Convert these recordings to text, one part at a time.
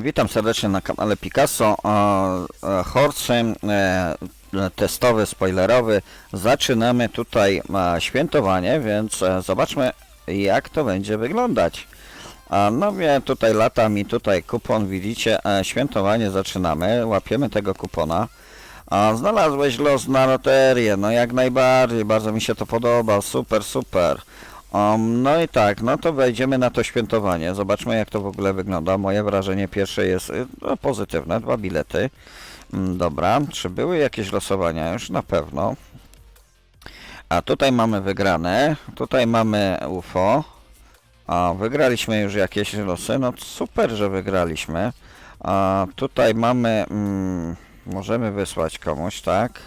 Witam serdecznie na kanale Picasso. O, e, testowy, spoilerowy. Zaczynamy tutaj świętowanie, więc e, zobaczmy jak to będzie wyglądać. No wie, tutaj lata mi tutaj kupon, widzicie, e, świętowanie zaczynamy, łapiemy tego kupona. Znalazłeś los na loterię, no jak najbardziej, bardzo mi się to podoba, super, super. Um, no i tak, no to wejdziemy na to świętowanie. Zobaczmy jak to w ogóle wygląda. Moje wrażenie pierwsze jest y, no, pozytywne, dwa bilety. Mm, Dobra, czy były jakieś losowania? Już na pewno. A tutaj mamy wygrane, tutaj mamy UFO. A wygraliśmy już jakieś losy, no super, że wygraliśmy. A tutaj mamy, mm, możemy wysłać komuś, tak?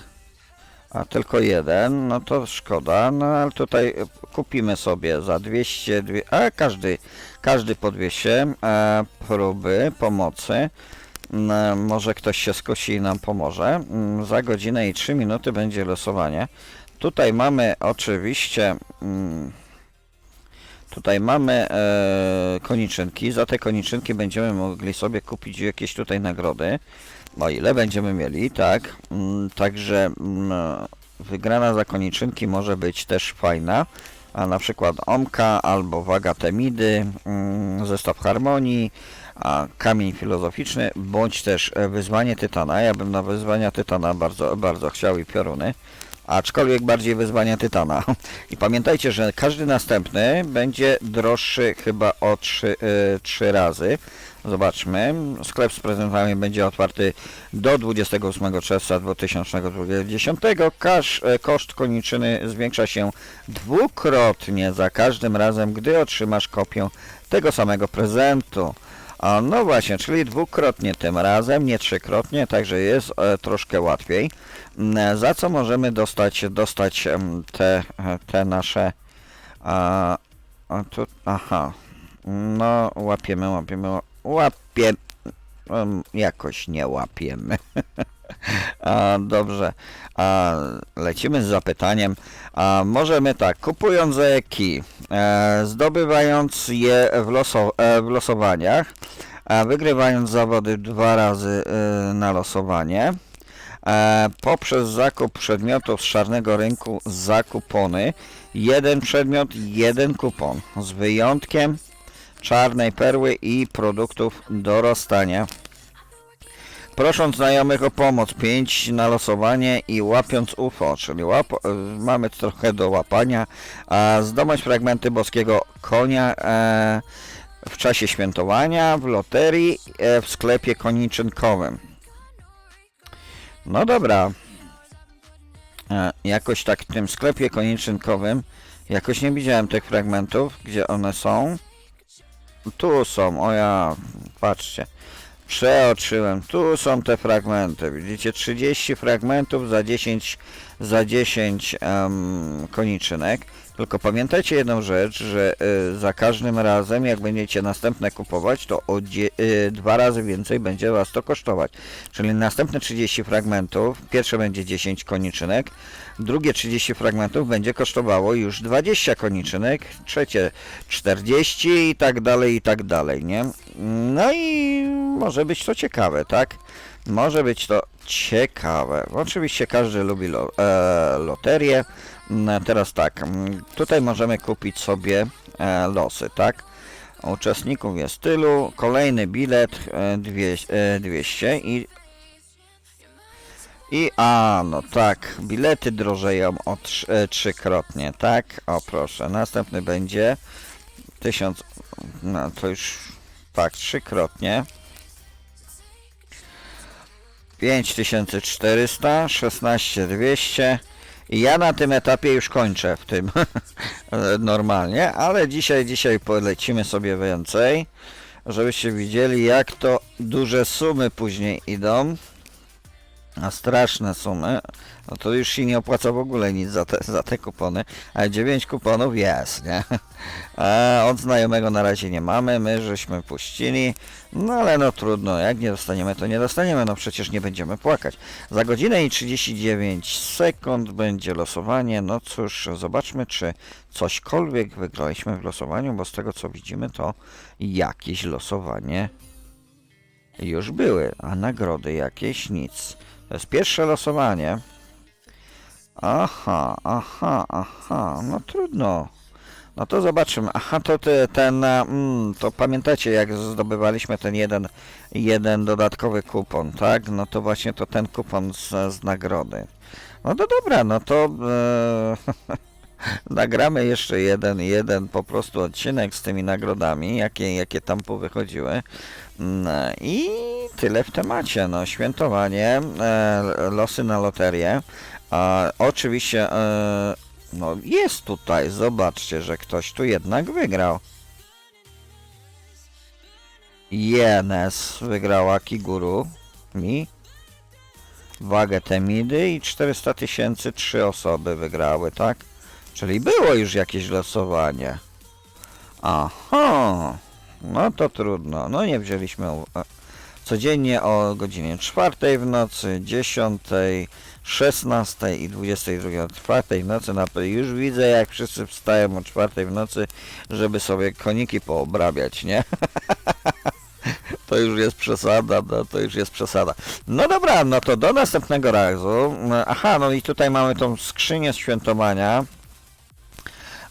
A tylko jeden, no to szkoda, no ale tutaj kupimy sobie za 200, dwie, a każdy, każdy po 200 e, próby pomocy. Mm, Może ktoś się skusi i nam pomoże. Mm, Za godzinę i 3 minuty będzie losowanie. Tutaj mamy oczywiście mm, Tutaj mamy e, koniczynki. Za te koniczynki będziemy mogli sobie kupić jakieś tutaj nagrody. O ile będziemy mieli, tak. Mm, także mm, wygrana za koniczynki może być też fajna. A na przykład Omka albo Waga Temidy, mm, zestaw harmonii, a kamień filozoficzny, bądź też wyzwanie Tytana. Ja bym na wyzwania Tytana bardzo, bardzo chciał i pioruny aczkolwiek bardziej wyzwania Tytana. I pamiętajcie, że każdy następny będzie droższy chyba o 3, y, 3 razy. Zobaczmy. Sklep z prezentami będzie otwarty do 28 czerwca 2020. Kasz, e, koszt koniczyny zwiększa się dwukrotnie za każdym razem, gdy otrzymasz kopię tego samego prezentu. A no właśnie, czyli dwukrotnie tym razem, nie trzykrotnie, także jest e, troszkę łatwiej. Mm, Za co możemy dostać, dostać te, te nasze... A, a tu, aha, no łapiemy, łapiemy, łapiemy, em, jakoś nie łapiemy. A, dobrze, a, lecimy z zapytaniem. A, możemy tak, kupując eki, e, zdobywając je w, loso, e, w losowaniach, wygrywając zawody dwa razy e, na losowanie, e, poprzez zakup przedmiotów z czarnego rynku za kupony, jeden przedmiot, jeden kupon, z wyjątkiem czarnej perły i produktów do rozstania. Prosząc znajomych o pomoc, 5 na losowanie i łapiąc UFO, czyli łap, e, mamy trochę do łapania, a zdobądź fragmenty boskiego konia e, w czasie świętowania, w loterii, e, w sklepie koniczynkowym. No dobra. E, jakoś tak w tym sklepie koniczynkowym, jakoś nie widziałem tych fragmentów, gdzie one są. Tu są, o ja, patrzcie. Przeoczyłem. Tu są te fragmenty. Widzicie, 30 fragmentów za 10, za 10 em, koniczynek. Tylko pamiętajcie jedną rzecz, że y, za każdym razem, jak będziecie następne kupować, to o y, dwa razy więcej będzie Was to kosztować. Czyli następne 30 fragmentów, pierwsze będzie 10 koniczynek, drugie 30 fragmentów będzie kosztowało już 20 koniczynek, trzecie 40 i tak dalej, i tak dalej, nie? No i może być to ciekawe, tak? Może być to ciekawe. Oczywiście każdy lubi lo, e, loterię. Mm, Teraz tak, tutaj możemy kupić sobie e, losy, tak? Uczestników jest tylu, kolejny bilet e, dwie, e, 200 i i a, no tak, bilety drożeją o trz, e, trzykrotnie, tak? O proszę, następny będzie 1000, no to już tak, trzykrotnie. 5400, 16200 i ja na tym etapie już kończę w tym normalnie, ale dzisiaj, dzisiaj polecimy sobie więcej, żebyście widzieli jak to duże sumy później idą. A straszne sumy, no to już się nie opłaca w ogóle nic za te, za te kupony, ale 9 kuponów jest, nie? A od znajomego na razie nie mamy, my żeśmy puścili, no ale no trudno, jak nie dostaniemy, to nie dostaniemy, no przecież nie będziemy płakać. Za godzinę i 39 sekund będzie losowanie, no cóż, zobaczmy czy cośkolwiek wygraliśmy w losowaniu, bo z tego co widzimy to jakieś losowanie już były, a nagrody jakieś nic. To jest pierwsze losowanie. Aha, aha, aha, no trudno. No to zobaczymy. Aha, to ten, e, mm, to pamiętacie jak zdobywaliśmy ten jeden, jeden dodatkowy kupon, tak? No to właśnie to ten kupon z, z nagrody. No to dobra, no to e, nagramy jeszcze jeden, jeden po prostu odcinek z tymi nagrodami, jakie, jakie tam powychodziły. Mm, I tyle w temacie. No, świętowanie, e, losy na loterię. A, oczywiście, e, no jest tutaj, zobaczcie, że ktoś tu jednak wygrał. Jenes wygrała Kiguru, mi. Wagę Temidy i 400 tysięcy trzy osoby wygrały, tak? Czyli było już jakieś losowanie. Aha, no to trudno. No nie wzięliśmy e, codziennie o godzinie 4 w nocy, 10, 16 i 22 o 4 w nocy. Już widzę jak wszyscy wstają o 4 w nocy, żeby sobie koniki poobrabiać, nie? To już jest przesada, no to już jest przesada. No dobra, no to do następnego razu. Aha, no i tutaj mamy tą skrzynię świętowania.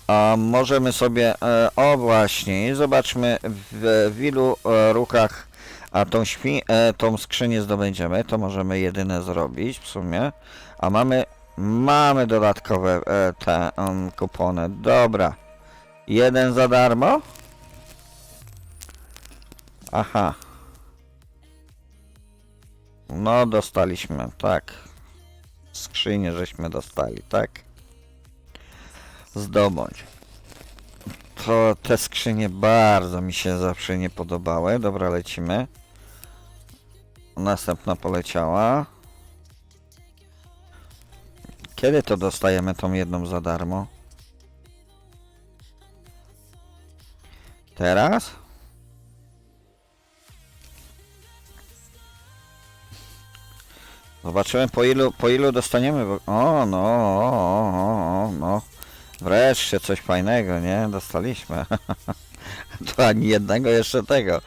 A możemy sobie, e, o właśnie, zobaczmy w, w ilu e, rukach a tą, śpi, e, tą skrzynię zdobędziemy, to możemy jedyne zrobić w sumie. A mamy, mamy dodatkowe te um, kupony. Dobra. Jeden za darmo? Aha. No, dostaliśmy, tak. Skrzynię żeśmy dostali, tak. Zdobądź. To te skrzynie bardzo mi się zawsze nie podobały. Dobra, lecimy. Następna poleciała. Kiedy to dostajemy tą jedną za darmo? Teraz? Zobaczymy po ilu, po ilu dostaniemy. O, no, o, o, o, no. Wreszcie coś fajnego, nie? Dostaliśmy. to ani jednego jeszcze tego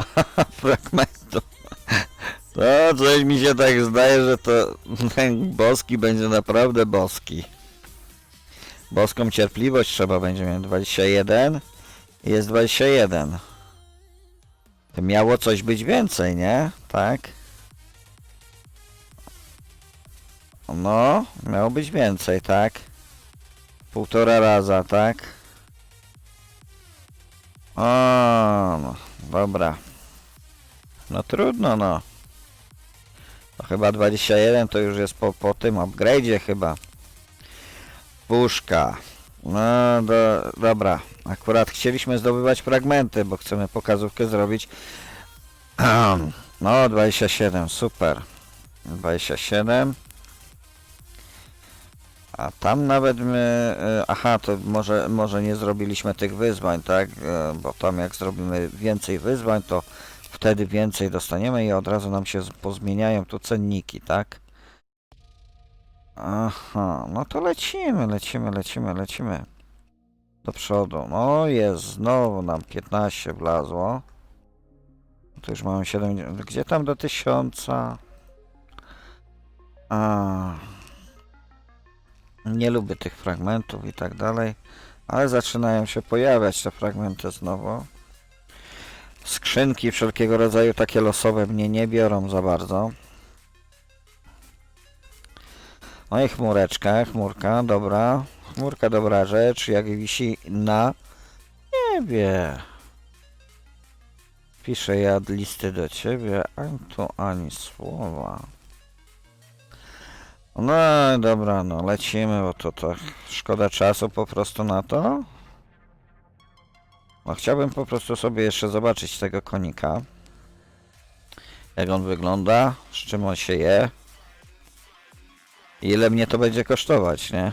fragmentu. To coś mi się tak zdaje, że to boski będzie naprawdę boski. Boską cierpliwość trzeba będzie mieć 21. Jest 21. To miało coś być więcej, nie? Tak? No, miało być więcej, tak? Półtora raza, tak? O, no, dobra. No trudno, no. To chyba 21 to już jest po, po tym upgrade'zie chyba. Puszka. No, do, dobra. Akurat chcieliśmy zdobywać fragmenty, bo chcemy pokazówkę zrobić. No, 27, super. 27. A tam nawet my, e, aha, to może, może nie zrobiliśmy tych wyzwań, tak? E, Bo tam jak zrobimy więcej wyzwań, to wtedy więcej dostaniemy i od razu nam się pozmieniają tu cenniki, tak? Aha, no to lecimy, lecimy, lecimy, lecimy. Do przodu. No jest, znowu nam 15 wlazło. Tu już mamy 7, gdzie tam do 1000? A. Nie lubię tych fragmentów i tak dalej, ale zaczynają się pojawiać te fragmenty znowu. Skrzynki wszelkiego rodzaju takie losowe mnie nie biorą za bardzo. No i chmureczka, chmurka, dobra. Chmurka dobra rzecz, jak wisi na niebie. Piszę ja listy do ciebie, a tu ani słowa. No dobra, no lecimy, bo to tak szkoda czasu po prostu na to. No chciałbym po prostu sobie jeszcze zobaczyć tego konika. Jak on wygląda, z czym on się je. Ile mnie to będzie kosztować, nie?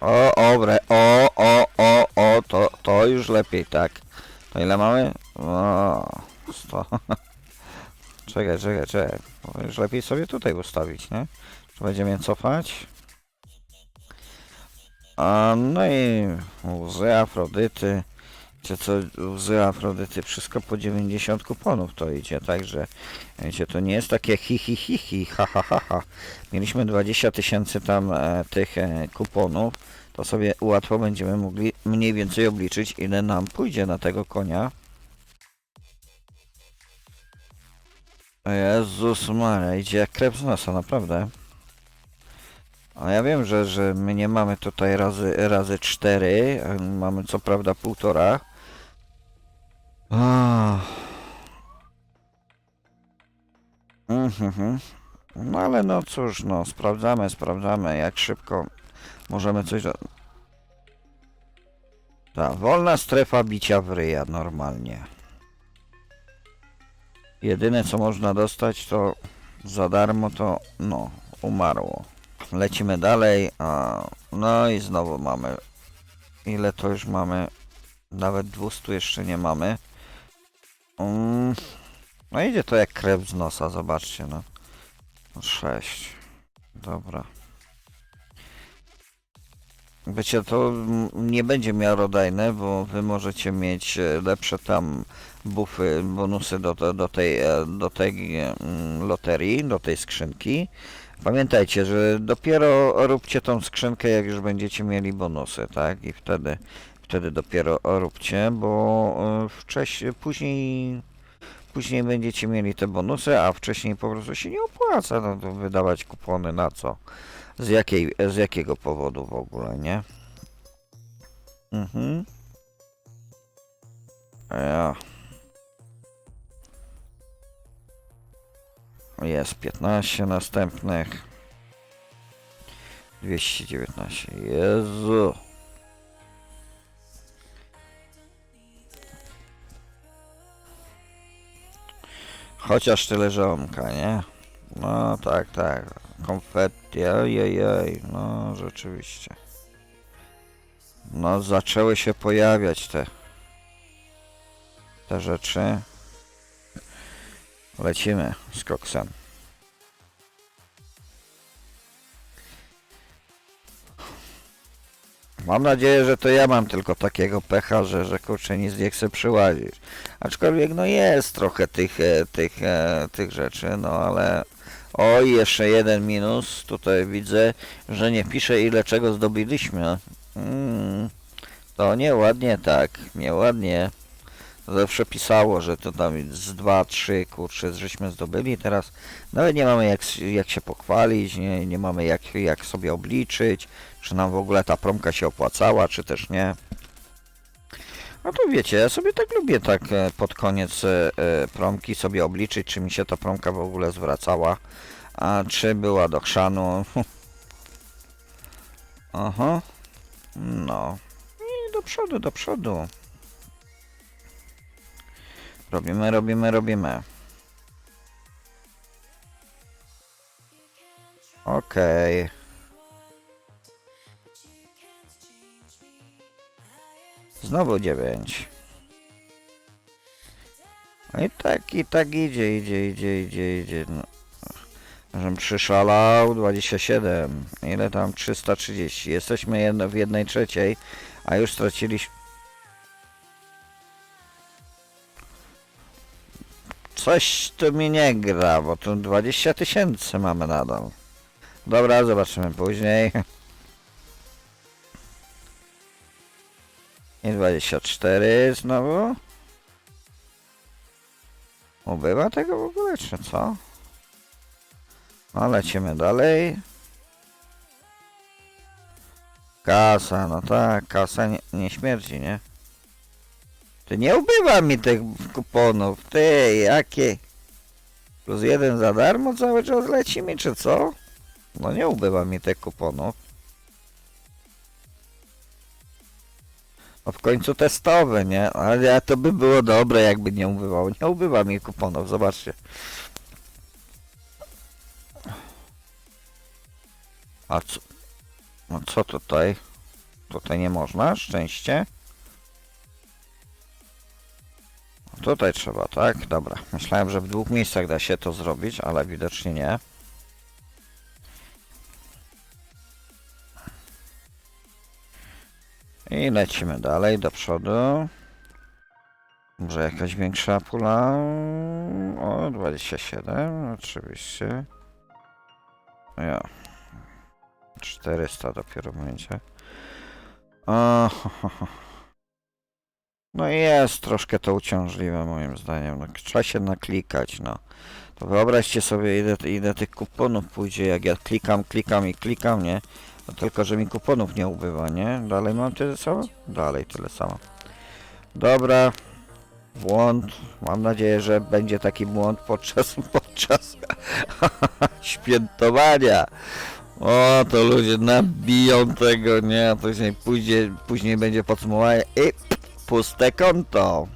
O, obre, o, o, o, o, to, to już lepiej, tak. To ile mamy? O, 100. czekaj, czekaj, czekaj. Już lepiej sobie tutaj ustawić, nie? Czy będziemy cofać? A, no i łzy Afrodyty. Wiecie co, łzy Afrodyty, wszystko po 90 kuponów to idzie, także wiecie, to nie jest takie hi hi hi hi, ha ha ha ha. Mieliśmy 20 tysięcy tam e, tych e, kuponów, to sobie łatwo będziemy mogli mniej więcej obliczyć, ile nam pójdzie na tego konia. Jezus Maria, idzie jak krew z nosa, naprawdę. A ja wiem, że, że my nie mamy tutaj razy, razy 4, mamy co prawda półtora. Ah. Mhm. No ale no cóż, no sprawdzamy, sprawdzamy jak szybko możemy coś... Ta, wolna strefa bicia w ryja normalnie. Jedyne co można dostać to za darmo to no umarło. Lecimy dalej, a no i znowu mamy ile to już mamy? Nawet 200 jeszcze nie mamy. Mm, no idzie to jak krew z nosa, zobaczcie no. 6. Dobra. Wiecie, to nie będzie miarodajne, bo wy możecie mieć e, lepsze tam bufy, bonusy do, do, do tej, e, do tej mm, loterii, do tej skrzynki. Pamiętajcie, że dopiero róbcie tą skrzynkę, jak już będziecie mieli bonusy, tak? I wtedy, wtedy dopiero róbcie, bo e, wcześniej, później, później będziecie mieli te bonusy, a wcześniej po prostu się nie opłaca no, to wydawać kupony na co? Z, jakiej, z jakiego powodu w ogóle, nie? Mhm. Ja. Jest 15 następnych. 219. Jezu. Chociaż tyle żonka, nie? No tak, tak. Konfetti, ojej, no rzeczywiście. No zaczęły się pojawiać te te rzeczy. Lecimy z koksem. Mam nadzieję, że to ja mam tylko takiego pecha, że, że kurczę nic nie chcę przyłazić. Aczkolwiek no jest trochę tych, e, tych, e, tych rzeczy, no ale... Oj, jeszcze jeden minus. Tutaj widzę, że nie pisze ile czego zdobyliśmy. Mm, to nieładnie tak, nieładnie. Zawsze pisało, że to tam z 2, 3 kurczę, żeśmy zdobyli. Teraz nawet nie mamy jak, jak się pochwalić, nie, nie mamy jak, jak sobie obliczyć, czy nam w ogóle ta promka się opłacała, czy też nie. No to wiecie, ja sobie tak lubię tak e, pod koniec e, e, promki sobie obliczyć, czy mi się ta promka w ogóle zwracała, a czy była do chrzanu. Aha. No. I do przodu, do przodu. Robimy, robimy, robimy. Okej. Znowu dziewięć. No i tak, i tak idzie, idzie, idzie, idzie, idzie. No. Żem przyszalał 27. Ile tam? 330. Jesteśmy jedno, w jednej trzeciej, a już straciliśmy. Coś tu mi nie gra, bo tu 20 tysięcy mamy nadal. Dobra, zobaczymy później. I 24 znowu. Ubywa tego w ogóle, czy co? No, lecimy dalej. Kasa, no tak, kasa nie, nie śmierdzi, nie? Ty nie ubywa mi tych kuponów, ty, jakie? Plus jeden za darmo cały czas leci mi, czy co? No nie ubywa mi tych kuponów. No w końcu testowe, nie? Ale to by było dobre, jakby nie ubywało. Nie ubywa mi kuponów, zobaczcie. A co? No co tutaj? Tutaj nie można? Szczęście? Tutaj trzeba, tak? Dobra. Myślałem, że w dwóch miejscach da się to zrobić, ale widocznie nie. I lecimy dalej do przodu. Może jakaś większa pula? O, 27, oczywiście. Ja. 400 dopiero będzie. O, ho, ho, ho. No jest troszkę to uciążliwe moim zdaniem. No, trzeba się naklikać, no. To wyobraźcie sobie ile, ile tych kuponów pójdzie, jak ja klikam, klikam i klikam, nie? No tylko, że mi kuponów nie ubywa, nie? Dalej mam tyle samo? Dalej tyle samo. Dobra. Błąd. Mam nadzieję, że będzie taki błąd podczas, podczas świętowania. O, to ludzie nabiją tego, nie? A później, później, później będzie podsumowanie puste konto.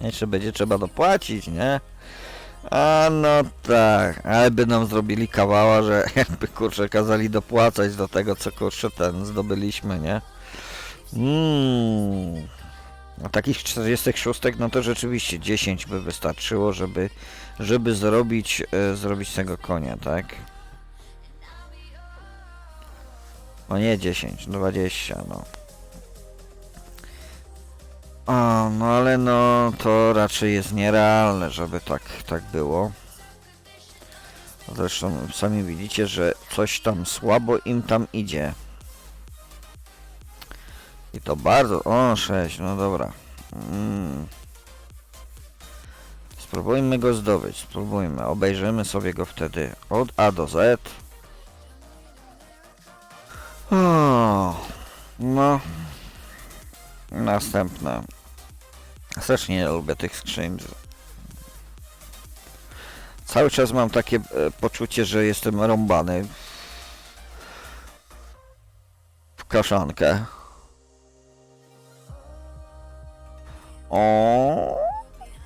Jeszcze będzie trzeba dopłacić, nie? A no tak, ale by nam zrobili kawała, że jakby kurczę kazali dopłacać do tego, co kurczę ten zdobyliśmy, nie? Mmm. A takich 46 no to rzeczywiście 10 by wystarczyło, żeby, żeby zrobić, e, zrobić tego konia, tak? No nie 10, 20, no. O, no ale no to raczej jest nierealne, żeby tak, tak było. Zresztą sami widzicie, że coś tam słabo im tam idzie. I to bardzo... O, 6, no dobra. Mm. Spróbujmy go zdobyć, spróbujmy. Obejrzymy sobie go wtedy od A do Z. O, no. Następne. Strasznie nie lubię tych skrzyń. Cały czas mam takie e, poczucie, że jestem rąbany w kaszankę. O,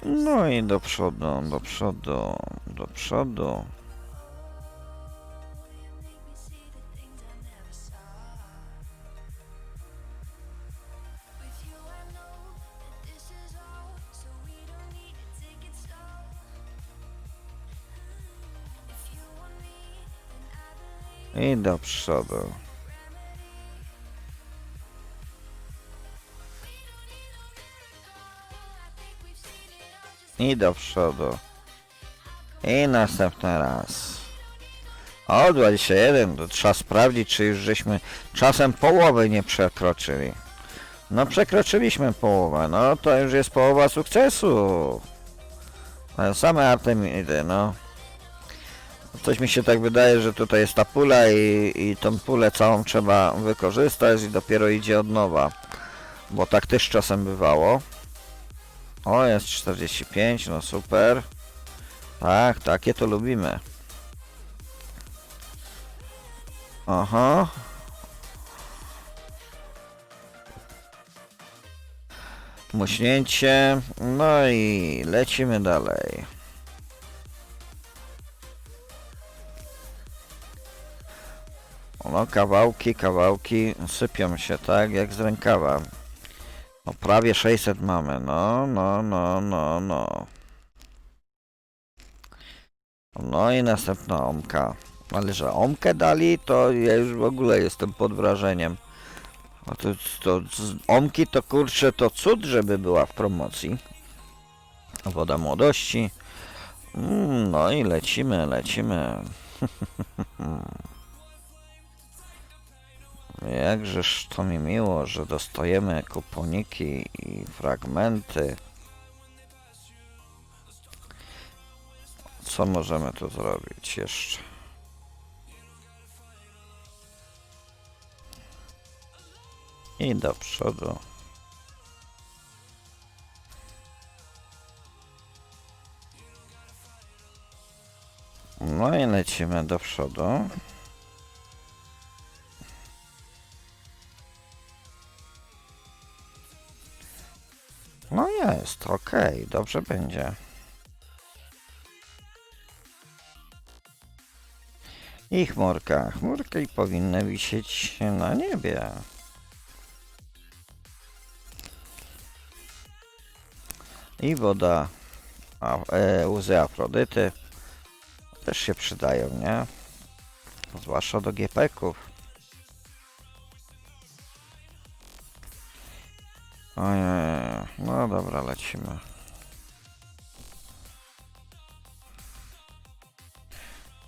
no i do przodu, do przodu, do przodu. I do przodu. I do przodu. I następny raz. O, 21. To trzeba sprawdzić, czy już żeśmy czasem połowy nie przekroczyli. No przekroczyliśmy połowę. No to już jest połowa sukcesu. Same Artemidy, no. Coś mi się tak wydaje, że tutaj jest ta pula i, i tą pulę całą trzeba wykorzystać i dopiero idzie od nowa. Bo tak też czasem bywało. O, jest 45, no super. Tak, takie to lubimy. Aha. Muśnięcie. No i lecimy dalej. No, kawałki, kawałki sypią się, tak, jak z rękawa. No, prawie 600 mamy, no, no, no, no, no. No i następna omka. Ale że omkę dali, to ja już w ogóle jestem pod wrażeniem. A to, to omki to kurczę to cud, żeby była w promocji. Woda młodości. Mm, no i lecimy, lecimy. Jakżeż to mi miło, że dostajemy kuponiki i fragmenty. Co możemy tu zrobić jeszcze? I do przodu. No i lecimy do przodu. Jest, okej, dobrze będzie. I chmurka. Chmurki powinny wisieć na niebie. I woda, a, e, łzy Afrodyty też się przydają, nie? Zwłaszcza do GP-ków. Ojej, no dobra, lecimy.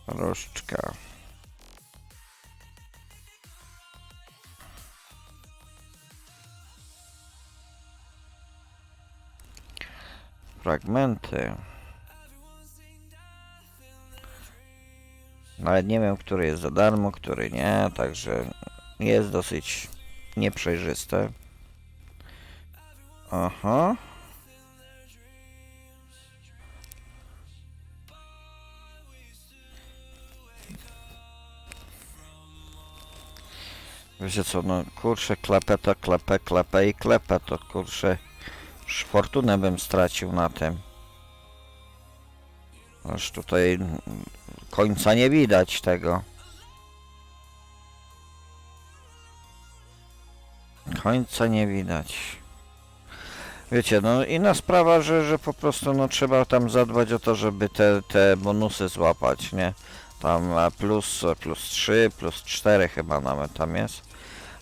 Różdżka. Fragmenty. Nawet nie wiem, który jest za darmo, który nie, także jest dosyć nieprzejrzyste. Aha. Wiecie co, no kurczę, klepę to klepę, klepę i klepę to kurczę. Już fortunę bym stracił na tym. Aż tutaj końca nie widać tego. Końca nie widać. Wiecie, no inna sprawa, że, że po prostu no trzeba tam zadbać o to, żeby te, te bonusy złapać, nie? Tam plus, plus 3, plus 4 chyba nawet tam jest.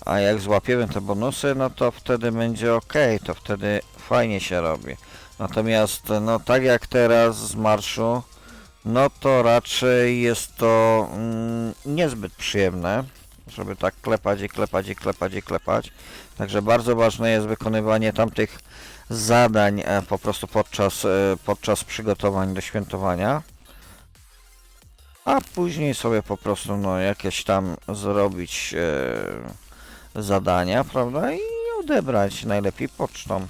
A jak złapiemy te bonusy, no to wtedy będzie ok, to wtedy fajnie się robi. Natomiast no tak jak teraz z marszu, no to raczej jest to mm, niezbyt przyjemne, żeby tak klepać i klepać i klepać i klepać. Także bardzo ważne jest wykonywanie tamtych zadań e, po prostu podczas, e, podczas przygotowań do świętowania. A później sobie po prostu no jakieś tam zrobić e, zadania, prawda? I odebrać najlepiej pocztą.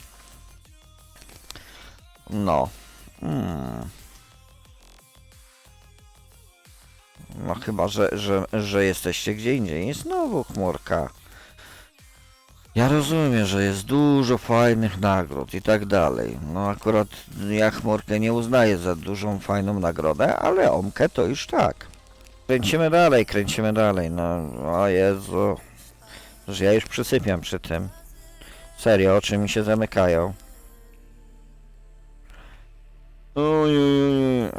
No. Hmm. No chyba, że, że, że jesteście gdzie indziej. Znowu chmurka. Ja rozumiem, że jest dużo fajnych nagród i tak dalej. No akurat ja chmurkę nie uznaję za dużą, fajną nagrodę, ale omkę to już tak. Kręcimy dalej, kręcimy dalej. No, o Jezu. Że ja już przysypiam przy tym. Serio, oczy mi się zamykają. Ojej,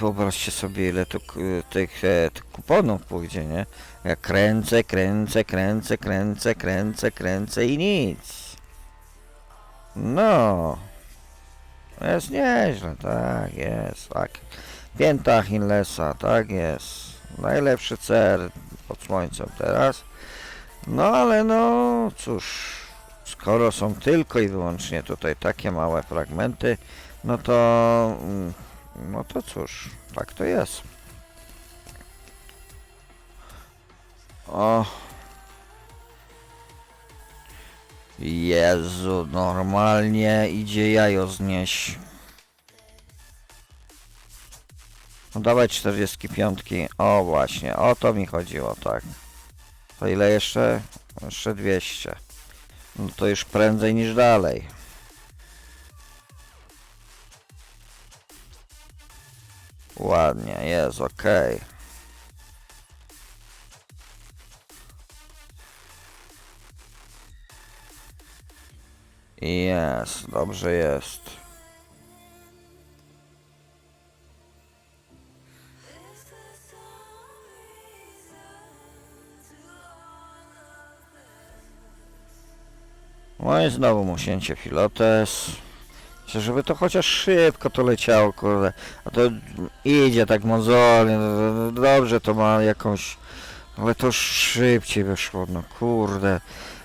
wyobraźcie sobie ile tych, e, tych kuponów pójdzie, nie? Ja kręcę, kręcę, kręcę, kręcę, kręcę, kręcę i nic. No. Jest nieźle, tak jest, tak. Pięta Achillesa, tak jest. Najlepszy cer pod słońcem teraz. No ale no cóż, skoro są tylko i wyłącznie tutaj takie małe fragmenty, no to, mm, no to cóż, tak to jest. O. Jezu, normalnie idzie jajo znieść. No dawaj 45. O właśnie, o to mi chodziło, tak. To ile jeszcze? Jeszcze 200. No to już prędzej niż dalej. Ładnie, jest, okej. Jest, dobrze jest. No i znowu musięcie filotes. Myślę, żeby to chociaż szybko to leciało, kurde. A to idzie tak mozolnie, no, no, no, dobrze to ma jakąś... Ale to szybciej wyszło, no kurde.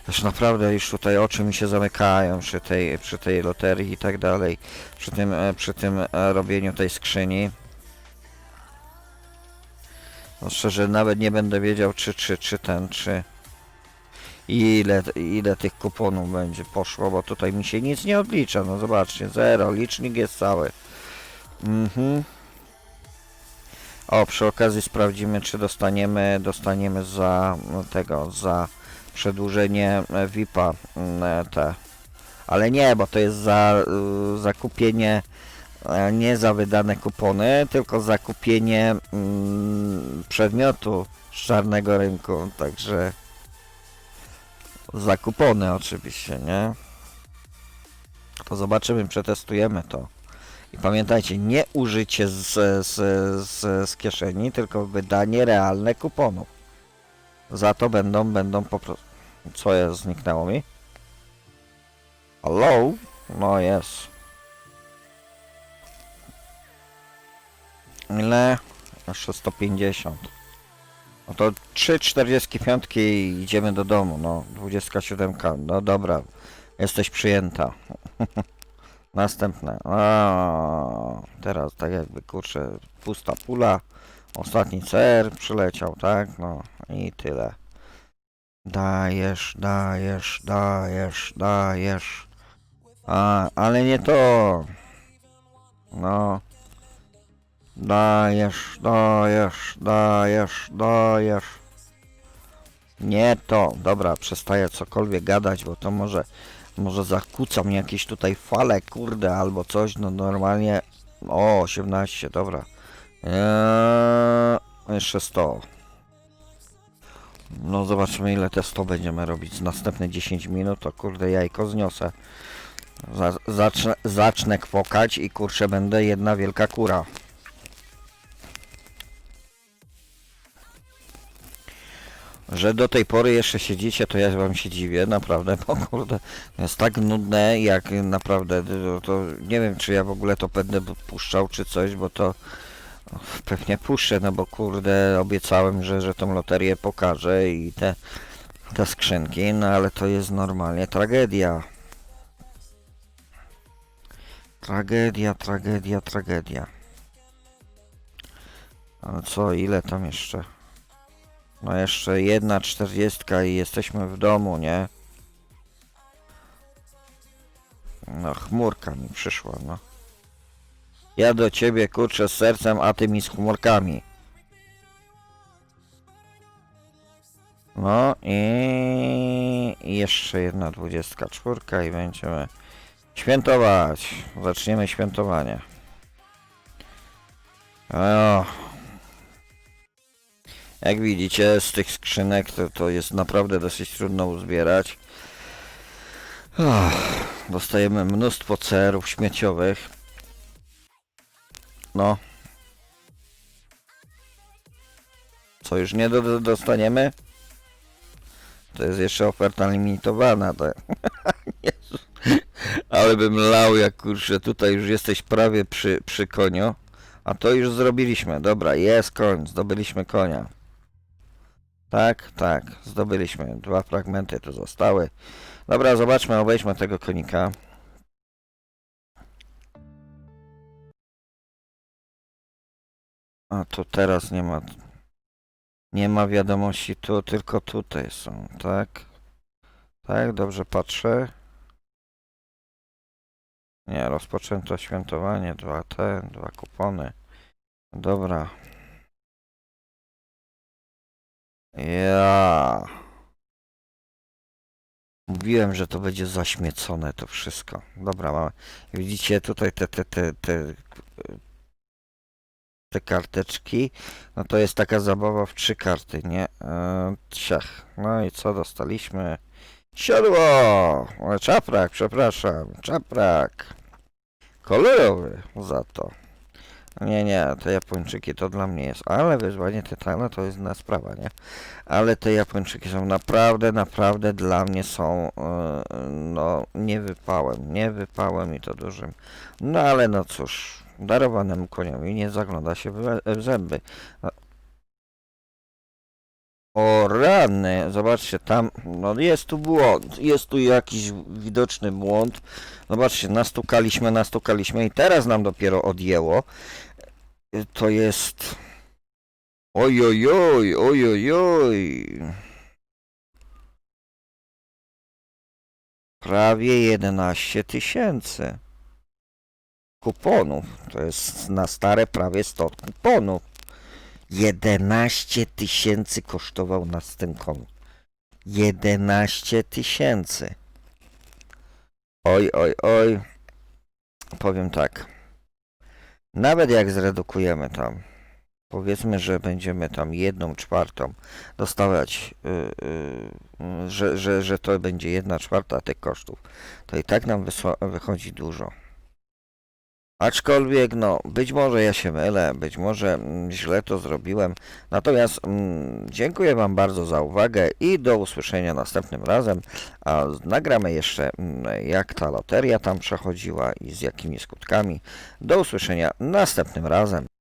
Już naprawdę już tutaj oczy mi się zamykają przy tej, przy tej loterii i tak dalej. Przy tym, e, przy tym e, robieniu tej skrzyni. No szczerze nawet nie będę wiedział czy, czy, czy ten, czy... Ile, ile tych kuponów będzie poszło, bo tutaj mi się nic nie odlicza. No zobaczcie, zero, licznik jest cały. Mhm. O, przy okazji sprawdzimy, czy dostaniemy, dostaniemy za tego, za przedłużenie e, VIP-a mm, e, te. Ale nie, bo to jest za y, zakupienie e, nie za wydane kupony, tylko za kupienie mm, przedmiotu z czarnego rynku, także za kupony oczywiście, nie? To zobaczymy, przetestujemy to. I pamiętajcie, nie użycie z, z, z, z kieszeni, tylko wydanie realne kuponów. Za to będą, będą po prostu... Co jest, zniknęło mi? Hello? No jest. Ile? Jeszcze 150. No to 3,45 i idziemy do domu, no. 27. No dobra. Jesteś przyjęta. Następne. A, teraz tak jakby kurczę pusta pula. Ostatni CR przyleciał, tak? No i tyle. Dajesz, dajesz, dajesz, dajesz. A, ale nie to. No. Dajesz, dajesz, dajesz, dajesz. Nie to. Dobra, przestaję cokolwiek gadać, bo to może, może zakłóca mnie jakieś tutaj fale, kurde, albo coś. No normalnie. O, 18, dobra. Eee, jeszcze 100. No zobaczymy ile te 100 będziemy robić. Następne 10 minut to kurde jajko zniosę. Za, zacznę, zacznę kwokać i kurczę będę jedna wielka kura. Że do tej pory jeszcze siedzicie, to ja wam się dziwię, naprawdę, bo kurde, jest tak nudne, jak naprawdę, to, to nie wiem, czy ja w ogóle to będę puszczał, czy coś, bo to pewnie puszczę, no bo kurde, obiecałem, że, że tą loterię pokażę i te, te skrzynki, no ale to jest normalnie tragedia. Tragedia, tragedia, tragedia. Ale co, ile tam jeszcze? No jeszcze jedna czterdziestka i jesteśmy w domu, nie? No chmurka mi przyszła, no. Ja do ciebie kurczę z sercem, a ty mi z chmurkami. No i jeszcze jedna dwudziestka czwórka i będziemy świętować. Zaczniemy świętowanie. O. Jak widzicie z tych skrzynek to, to jest naprawdę dosyć trudno uzbierać. Dostajemy mnóstwo cerów śmieciowych. No. Co już nie do, do, dostaniemy? To jest jeszcze oferta limitowana. To... Ale bym lał jak kurczę, tutaj już jesteś prawie przy, przy koniu. A to już zrobiliśmy. Dobra, jest koń, zdobyliśmy konia. Tak, tak, zdobyliśmy. Dwa fragmenty tu zostały. Dobra, zobaczmy, obejdźmy tego konika. A to teraz nie ma. Nie ma wiadomości tu, tylko tutaj są, tak? Tak, dobrze patrzę. Nie, rozpoczęto świętowanie, dwa te, dwa kupony. Dobra. Ja. Mówiłem, że to będzie zaśmiecone to wszystko. Dobra, mamy. Widzicie tutaj te, te, te, te, te karteczki. No to jest taka zabawa w trzy karty, nie? Eee, trzech. No i co dostaliśmy? Siodło! Czaprak, przepraszam. Czaprak. Kolorowy za to. Nie, nie, te Japończyki to dla mnie jest. Ale wyzwanie Tytana to jest inna sprawa, nie? Ale te Japończyki są naprawdę, naprawdę dla mnie są e, no nie wypałem, nie wypałem i to dużym. No ale no cóż, darowanemu koniowi nie zagląda się w, zęby. O rany, zobaczcie tam, no jest tu błąd, jest tu jakiś widoczny błąd. Zobaczcie, nastukaliśmy, nastukaliśmy i teraz nam dopiero odjęło. To jest... Ojojoj, ojojoj. Prawie 11 tysięcy kuponów. To jest na stare prawie 100 kuponów. 11 tysięcy kosztował nas ten koń. 11 tysięcy. Oj, oj, oj. Powiem tak. Nawet jak zredukujemy tam, powiedzmy, że będziemy tam jedną czwartą dostawać, yy, yy, że, że, że to będzie jedna czwarta tych kosztów, to i tak nam wychodzi dużo. Aczkolwiek, no, być może ja się mylę, być może mm, źle to zrobiłem. Natomiast mm, dziękuję Wam bardzo za uwagę i do usłyszenia następnym razem. A nagramy jeszcze, mm, jak ta loteria tam przechodziła i z jakimi skutkami. Do usłyszenia następnym razem.